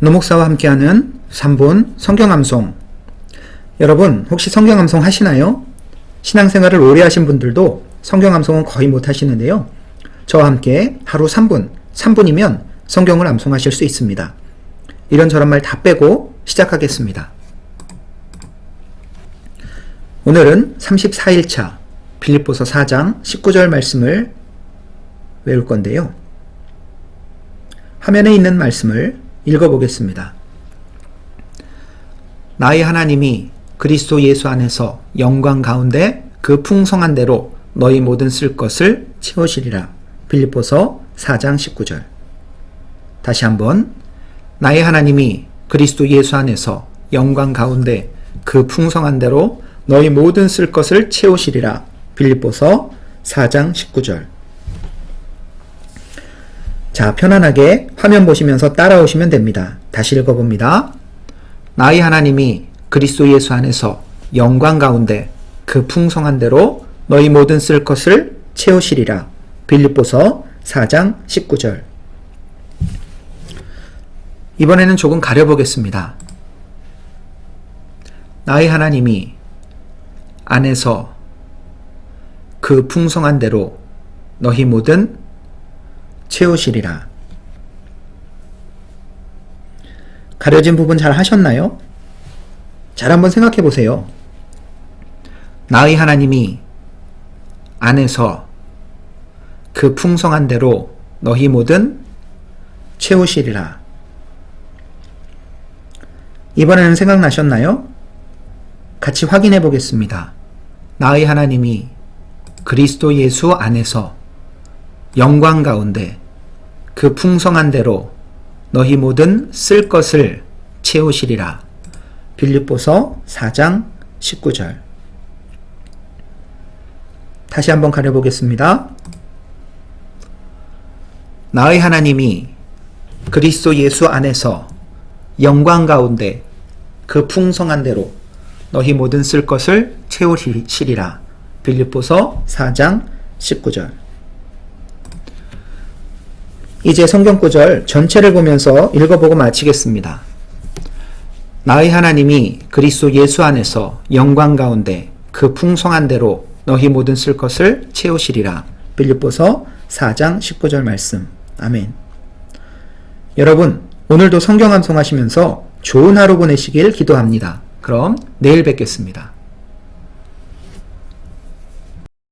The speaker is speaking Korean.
노목사와 함께하는 3분 성경암송. 여러분, 혹시 성경암송 하시나요? 신앙생활을 오래 하신 분들도 성경암송은 거의 못 하시는데요. 저와 함께 하루 3분, 3분이면 성경을 암송하실 수 있습니다. 이런저런 말 다 빼고 시작하겠습니다. 오늘은 34일차 빌립보서 4장 19절 말씀을 외울 건데요. 화면에 있는 말씀을 읽어보겠습니다. 나의 하나님이 그리스도 예수 안에서 영광 가운데 그 풍성한 대로 너희 모든 쓸 것을 채우시리라. 빌립보서 4장 19절. 다시 한번 나의 하나님이 그리스도 예수 안에서 영광 가운데 그 풍성한 대로 너희 모든 쓸 것을 채우시리라. 빌립보서 4장 19절. 자, 편안하게 화면 보시면서 따라오시면 됩니다. 다시 읽어봅니다. 나의 하나님이 그리스도 예수 안에서 영광 가운데 그 풍성한 대로 너희 모든 쓸 것을 채우시리라. 빌립보서 4장 19절. 이번에는 조금 가려보겠습니다. 나의 하나님이 안에서 그 풍성한 대로 너희 모든 채우시리라. 가려진 부분 잘 하셨나요? 잘 한번 생각해 보세요. 나의 하나님이 안에서 그 풍성한 대로 너희 모든 채우시리라. 이번에는 생각나셨나요? 같이 확인해 보겠습니다. 나의 하나님이 그리스도 예수 안에서 영광 가운데 그 풍성한 대로 너희 모든 쓸 것을 채우시리라. 빌립보서 4장 19절. 다시 한번 가려보겠습니다. 나의 하나님이 그리스도 예수 안에서 영광 가운데 그 풍성한 대로 너희 모든 쓸 것을 채우시리라. 빌립보서 4장 19절. 이제 성경 구절 전체를 보면서 읽어보고 마치겠습니다. 나의 하나님이 그리스도 예수 안에서 영광 가운데 그 풍성한 대로 너희 모든 쓸 것을 채우시리라. 빌립보서 4장 19절 말씀. 아멘. 여러분, 오늘도 성경 암송하시면서 좋은 하루 보내시길 기도합니다. 그럼 내일 뵙겠습니다.